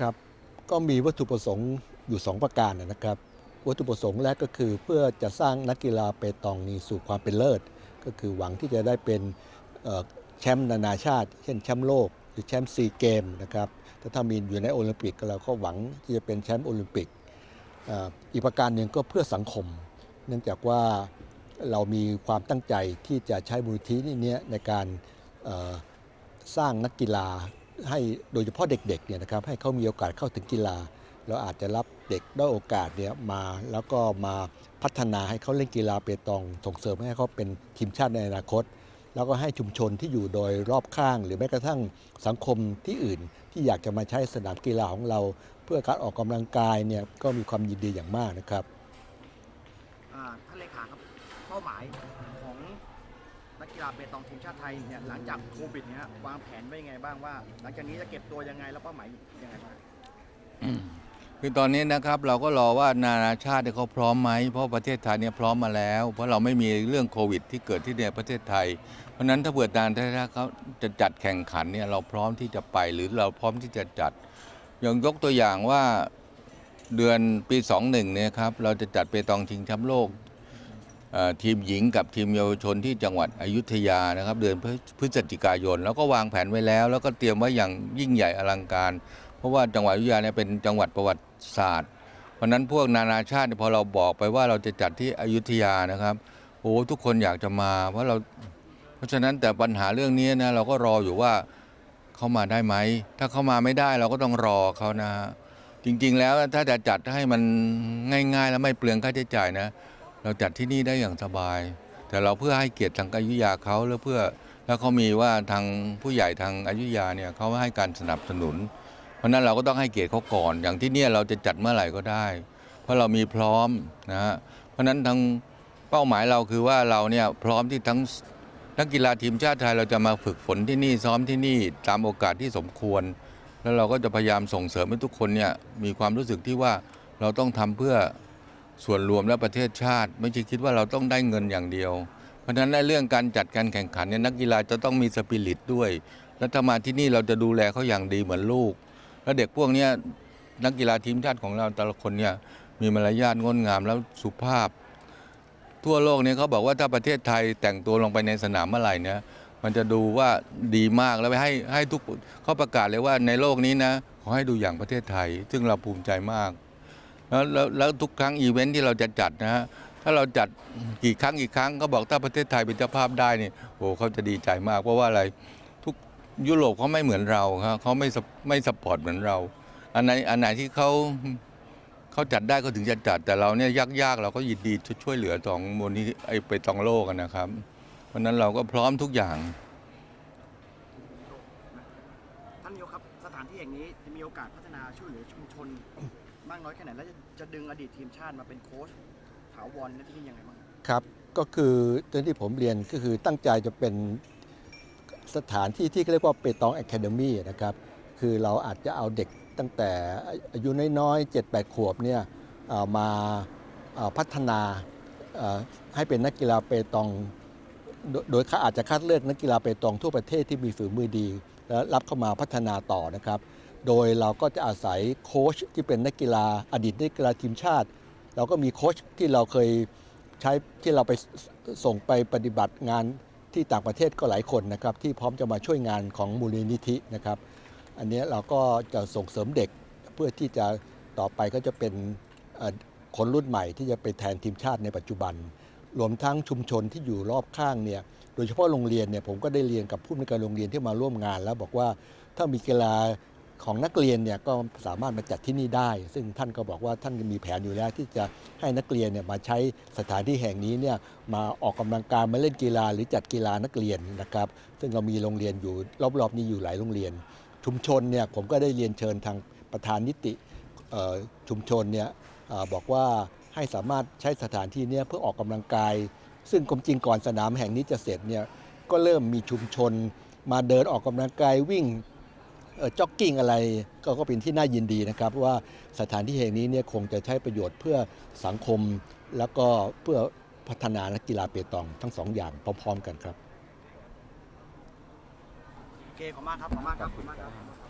ครับก็มีวัตถุประสงค์อยู่ 2 ประการนะครับ วัตถุประสงค์แรกก็คือเพื่อจะสร้างนักกีฬาเปตองนี้สู่ความเป็นเลิศ ก็คือหวังที่จะได้เป็นแชมป์นานาชาติ เช่นแชมป์โลก หรือแชมป์ซีเกมนะครับแต่ถ้ามีอยู่ในโอลิมปิกเราก็หวังที่จะเป็นแชมป์โอลิมปิกอีกประการหนึ่งก็เพื่อสังคม เนื่องจากว่าเรามีความตั้งใจที่จะใช้มูลนิธินี้ในการสร้างนักกีฬา ให้โดยเฉพาะเด็กๆเนี่ยนะครับให้เขามีโอกาสเข้าถึงกีฬา เราอาจจะรับเด็กได้อยโอกาสเนี่ยมาแล้วก็มาพัฒนาให้เขาเล่นกีฬาเปตองส่งเสริมให้เขาเป็นทีมชาติในอนาคต แล้วก็ให้ชุมชนที่อยู่โดยรอบข้าง หรือแม้กระทั่งสังคมที่อื่น ที่อยากจะมาใช้สนามกีฬาของเรา เพื่อการออกกำลังกายเนี่ยก็มีความยินดีอย่างมากนะครับท่านเลขาครับเป้าหมาย นักกีฬาเปตองทีมชาติไทยเนี่ยหลังจากโควิดเนี่ยวางแผนไว้ยังไงบ้างว่า หลังจากนี้จะเก็บตัวยังไงแล้วเป้าหมายยังไงบ้างคือตอนนี้นะครับเราก็รอว่านานาชาติเขาพร้อมไหมเพราะประเทศไทยเนี่ยพร้อมมาแล้ว เพราะเราไม่มีเรื่องโควิด ที่เกิดที่ในประเทศไทย เพราะนั้นถ้าเผื่อการถ้าเขาจะจัดแข่งขันเนี่ยเราพร้อมที่จะไปหรือเราพร้อมที่จะจัดอย่างยกตัวอย่างว่าเดือนปี 21เนี่ยครับเราจะจัดเปตองชิงแชมป์โลก ทีมหญิงกับทีมเยาวชนที่จังหวัดอยุธยานะครับ เดือนพฤศจิกายน แล้วก็วางแผนไว้แล้ว แล้วก็เตรียมไว้อย่างยิ่งใหญ่อลังการ เพราะว่าจังหวัดอยุธยาเนี่ยเป็นจังหวัดประวัติศาสตร์ เพราะนั้นพวกนานาชาติพอเราบอกไปว่าเราจะจัดที่อยุธยานะครับโอ้ทุกคนอยากจะมาเพราะเราเพราะฉะนั้นแต่ปัญหาเรื่องนี้นะเราก็รออยู่ว่าเขามาได้ไหม ถ้าเขามาไม่ได้เราก็ต้องรอเขานะ จริงๆแล้วถ้าจะจัดให้มันง่าย ๆ แล้วไม่เปลืองค่าใช้จ่ายนะ เราจัดที่นี่ได้อย่างสบาย แต่เราเพื่อให้เกียรติทางอายุยาเขาแล้วเพื่อแล้วเขามีว่าทางผู้ใหญ่ทางอายุยาเนี่ยเขาให้การสนับสนุน เพราะนั้นเราก็ต้องให้เกียรติเขาก่อน อย่างที่เนี่ยเราจะจัดเมื่อไหร่ก็ได้ เพราะเรามีพร้อมนะฮะเพราะฉะนั้นทางเป้าหมายเราคือว่าเราเนี่ยพร้อมที่ทั้งนักกีฬาทีมชาติไทยเราจะมาฝึกฝนที่นี่ซ้อมที่นี่ตามโอกาสที่สมควร แล้วเราก็จะพยายามส่งเสริมให้ทุกคนเนี่ยมีความรู้สึกที่ว่าเราต้องทำเพื่อ ส่วนรวมและประเทศชาติ ไม่ใช่คิดว่าเราต้องได้เงินอย่างเดียว เพราะฉะนั้นในเรื่องการจัดการแข่งขันเนี่ยนักกีฬาจะต้องมีสปิริตด้วย และถ้ามาที่นี่เราจะดูแลเขาอย่างดีเหมือนลูก แล้วเด็กพวกนี้นักกีฬาทีมชาติของเราแต่ละคนเนี่ยมีมารยาทงดงามแล้วสุภาพ ทั่วโลกเนี่ยเขาบอกว่าถ้าประเทศไทยแต่งตัวลงไปในสนามเมื่อไหร่เนี่ยมันจะดูว่าดีมากแล้วให้ให้ทุกเขาประกาศเลยว่าในโลกนี้นะขอให้ดูอย่างประเทศไทย ซึ่งเราภูมิใจมาก แล้วแล้วลวทุกครั้งอีเวนท์ที่เราจะจัดนะฮะถ้าเราจัดกี่ครั้งกี่ครั้งเขาบอกถ้าประเทศไทยเป็นเจ้าภาพได้นี่โอ้เขาจะดีใจมาก เพราะว่าอะไรทุกยุโรปเขาไม่เหมือนเราครับเขาไม่สปไม่สปอร์ตเหมือนเรา อันไหนอันไหนที่เขาเขาจัดได้ก็ถึงจะจัดแต่เราเนี่ยยากๆเราก็ยินดีช่วยเหลือสองมูลนี้ไอไปตองโลกกันนะครับ เพราะฉะนั้นเราก็พร้อมทุกอย่างท่านนายกครับสถานที่แห่งนี้จะมีโอกาสพัฒนาช่วยเหลือชุมชน มากน้อยแค่ไหน แล้วจะจะดึงอดีตทีมชาติมาเป็นโค้ชถาวรในที่นี่ยังไงบ้างครับ ก็คือตอนที่ผมเรียนก็คือตั้งใจจะเป็นสถานที่ที่เรียกว่าเปตอง a ค a เดมี่นะครับ คือเราอาจจะเอาเด็กตั้งแต่อายุน้อยๆ 7-8 ขวบเนี่ยมาพัฒนาให้เป็นนักกีฬาเปตอง โดยโดยเขาอาจจะคัดเลือกนักกีฬาเปตองทั่วประเทศที่มีฝีมือดี แล้วรับเข้ามาพัฒนาต่อนะครับ โดยเราก็จะอาศัยโค้ชที่เป็นนักกีฬาอดีตนักกีฬาทีมชาติ เราก็มีโค้ชที่เราเคยใช้ที่เราไปส่งไปปฏิบัติงานที่ต่างประเทศก็หลายคนนะครับ ที่พร้อมจะมาช่วยงานของมูลนิธินะครับ อันนี้เราก็จะส่งเสริมเด็กเพื่อที่จะต่อไปก็จะเป็นคนรุ่นใหม่ที่จะไปแทนทีมชาติในปัจจุบัน รวมทั้งชุมชนที่อยู่รอบข้างเนี่ยโดยเฉพาะโรงเรียนเนี่ยผมก็ได้เรียนกับผู้ในการโรงเรียนที่มาร่วมงานแล้วบอกว่าถ้ามีกีฬา ของนักเรียนเนี่ยก็สามารถมาจัดที่นี่ได้ ซึ่งท่านก็บอกว่าท่านมีแผนอยู่แล้วที่จะให้นักเรียนเนี่ยมาใช้สถานที่แห่งนี้เนี่ยมาออกกำลังกายมาเล่นกีฬาหรือจัดกีฬานักเรียนนะครับ ซึ่งเรามีโรงเรียนอยู่รอบๆ นี้อยู่หลายโรงเรียน ชุมชนเนี่ยผมก็ได้เรียนเชิญทางประธานนิติชุมชนเนี่ยอบอกว่าให้สามารถใช้สถานที่เนี้เพื่อออกกำลังกาย ซึ่งความจริงก่อนสนามแห่งนี้จะเสร็จเนี่ยก็เริ่มมีชุมชน มาเดินออกกำลังกายวิ่ง จ็อกกิ้งอะไรก็ก็เป็นที่น่ายินดีนะครับว่าสถานที่แห่งนี้เนี่ยคงจะใช้ประโยชน์เพื่อสังคม แล้วก็เพื่อพัฒนานักกีฬาเปตองทั้งสองอย่างพร้อม ๆ กันครับโอเคขอบคุณมากครับขอบคุณมากครับขอบคุณมากครับ